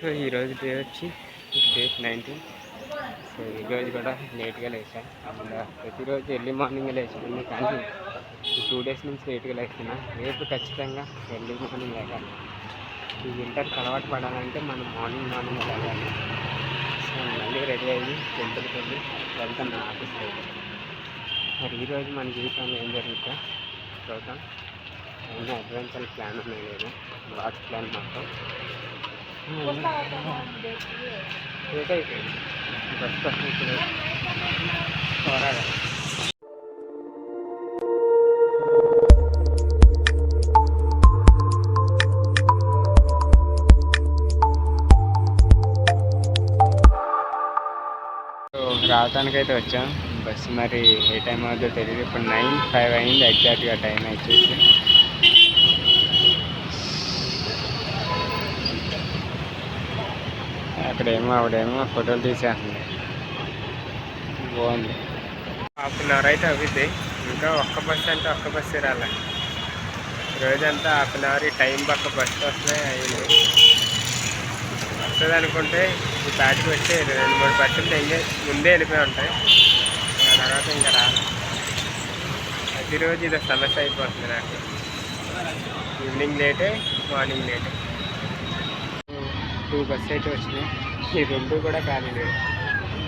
So ఈరోజు day వచ్చి date nineteen. So ఈరోజు కూడా లేట్గా లేచాను అండ్ ప్రతిరోజు ఎర్లీ మార్నింగ్ లేచాను కానీ ఈ టూ డేస్ నుంచి లేట్గా లేస్తున్నా రేపు ఖచ్చితంగా ఎర్లీ మార్నింగ్ లేగాలి. ఈ వింటర్కి అలవాటు పడాలంటే మనం మార్నింగ్ మార్నింగ్ లేవాలి సో మళ్ళీ రెడీ అయ్యి టెంపుల్కి వెళ్ళి వెళ్తాను ఆఫీస్ ఆఫీస్కి మరి ఈరోజు మన జీవితంలో ఏం జరుగుతుందో చూద్దాం. ఏమైనా అడ్వెంచర్ ప్లాన్ ఉన్నాయి లేదా? వాచ్ ప్లాన్ మాత్రం. రావటానికైతే వచ్చాం బస్సు మరి ఏ టైం అవుతుందో తెలియదు ఇప్పుడు నైన్ ఫైవ్ అయింది ఎగ్జాక్ట్గా టైం వచ్చేసి అక్కడేమో ఆవిడేమో ఫోటోలు తీసేస్తుంది. బాగుంది. హాఫ్ అన్ అవర్ అయితే అవుతుంది ఇంకా ఒక్క బస్సు అంటే ఒక్క బస్సు రాలే. రోజంతా హాఫ్ అన్ అవర్ ఈ టైం పక్క బస్సు వస్తే అయింది. వస్తుంది అనుకుంటే ఈ పాటికి వచ్చి రెండు మూడు బస్సులు ముందే వెళ్ళిపోయి ఉంటాయి. ఆ తర్వాత ఇంకా రా ప్రతిరోజు ఇది సమస్య అయిపోతుంది నాకు. ఈవినింగ్ లేటే మార్నింగ్ లేటే. టూ బస్సు అయితే వచ్చినాయి. ఈ రెండు కూడా ఖాళీ లేదు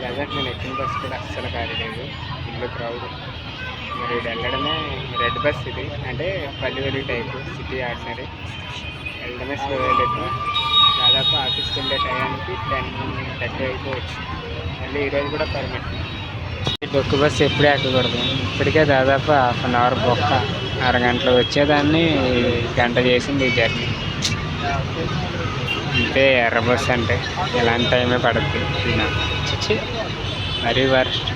ప్రజెంట్ నేను ఎక్కిన బస్సు కూడా అస్సలు ఖాళీ లేదు ఇల్లు క్రౌడ్ మరి ఇది వెళ్ళడమే రెడ్ బస్ ఇది. అంటే పల్లెవెలి టైపు సిటీ ఆర్డినరీ వెళ్ళడమే స్లో వెళ్ళదు దాదాపు ఆఫీస్కి వెళ్ళే టైంకి టెన్ థర్టీ అయిపోవచ్చు. మళ్ళీ ఈరోజు కూడా పర్మిట్ ఈ డొక్కు బస్సు ఎప్పుడే ఎక్కకూడదు ఇప్పటికే దాదాపు హాఫ్ అన్ అవర్ బొక్క. అరగంటలో వచ్చేదాన్ని గంట చేసింది ఈ జర్నీ అంటే ఎర్ర బస్ అంటే ఎలాంటి టైమే పడుతుంది చిచ్చి మరీ వర్స్ట్.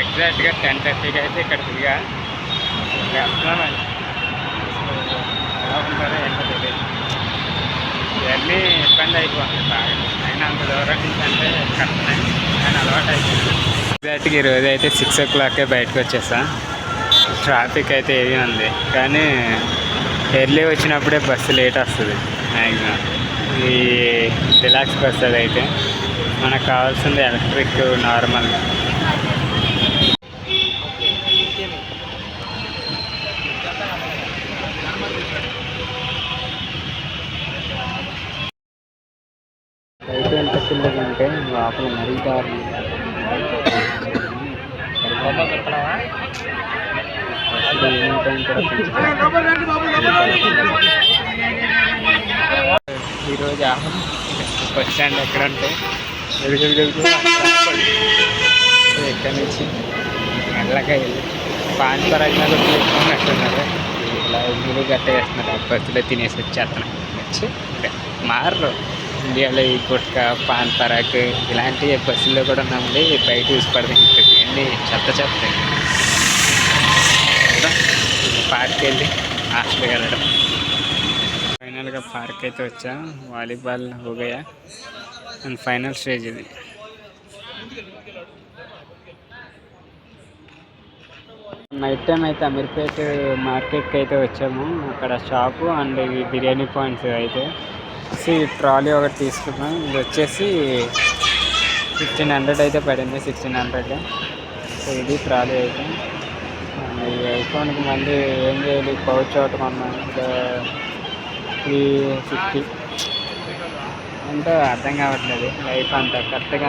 ఎగ్జాక్ట్గా టెన్ థర్టీకి అయితే ఇక్కడ దిగా వెళ్తున్నామని ఎలా ఏంటో తెలియదు. ఇవన్నీ ఇబ్బంది అయిపోతుంది బాగా. అయినా అంత దూరం నుంచి అంటే కష్టమే కానీ అలవాటు అయిపోయింది. ఎగ్జాక్ట్గా ఈరోజు అయితే సిక్స్ ఓ క్లాక్కే బయటకు వచ్చేసా. ట్రాఫిక్ అయితే ఏది ఉంది కానీ ఎర్లీ వచ్చినప్పుడే బస్సు లేట్ వస్తుంది. మ్యాక్సిమం ఈ రిలాక్స్ బస్ అది అయితే మనకు కావాల్సింది ఎలక్ట్రిక్ నార్మల్ బయట ఎంత ఉంటే లోపల మరీ దారుణం అసలు ఈరోజు బస్ స్టాండ్ ఎక్కడంటే? ఎక్కడి నుంచి? మెల్లగా వెళ్ళి. పాన్ పరంగా కూడా తీసుకున్నట్టున్నారు. ఇలా ఉమ్ములు గట్ట వేస్తున్నారు బస్సులో తినేసి వచ్చేస్తున్నాయి వచ్చి మారరు. ఇండియాలో ఈ గుట్క పాన్ పరాక్ ఇలాంటి బస్సుల్లో కూడా నమ్మి బయట యూస్ పడుతుంది అన్నీ చెత్త చెత్త. పార్క్ వెళ్ళి హాస్టల్కి వెళ్ళడం. ఫైనల్గా పార్క్ అయితే వచ్చా. వాలీబాల్ హోగయా అండ్ ఫైనల్ స్టేజ్ ఇది. నైట్ టైం అయితే అమీర్పేట్ మార్కెట్కి అయితే వచ్చాము. అక్కడ షాపు అండ్ ఇవి బిర్యానీ పాయింట్స్ అయితే. సో ఈ ట్రాలీ ఒకటి తీసుకున్నాం. ఇది వచ్చేసి ఫిఫ్టీన్ హండ్రెడ్ అయితే పడింది సిక్స్టీన్ హండ్రెడ్ సో ఇది ట్రాలీ అయితే. ఈ ఐఫోన్కి మళ్ళీ ఏం చేయాలి? పౌచ్ ఒకటి కొన్నాం. ఇంకా త్రీ ఫిఫ్టీ. అంటే అర్థం కావట్లేదు. లైఫ్ అంతా కరెక్ట్గా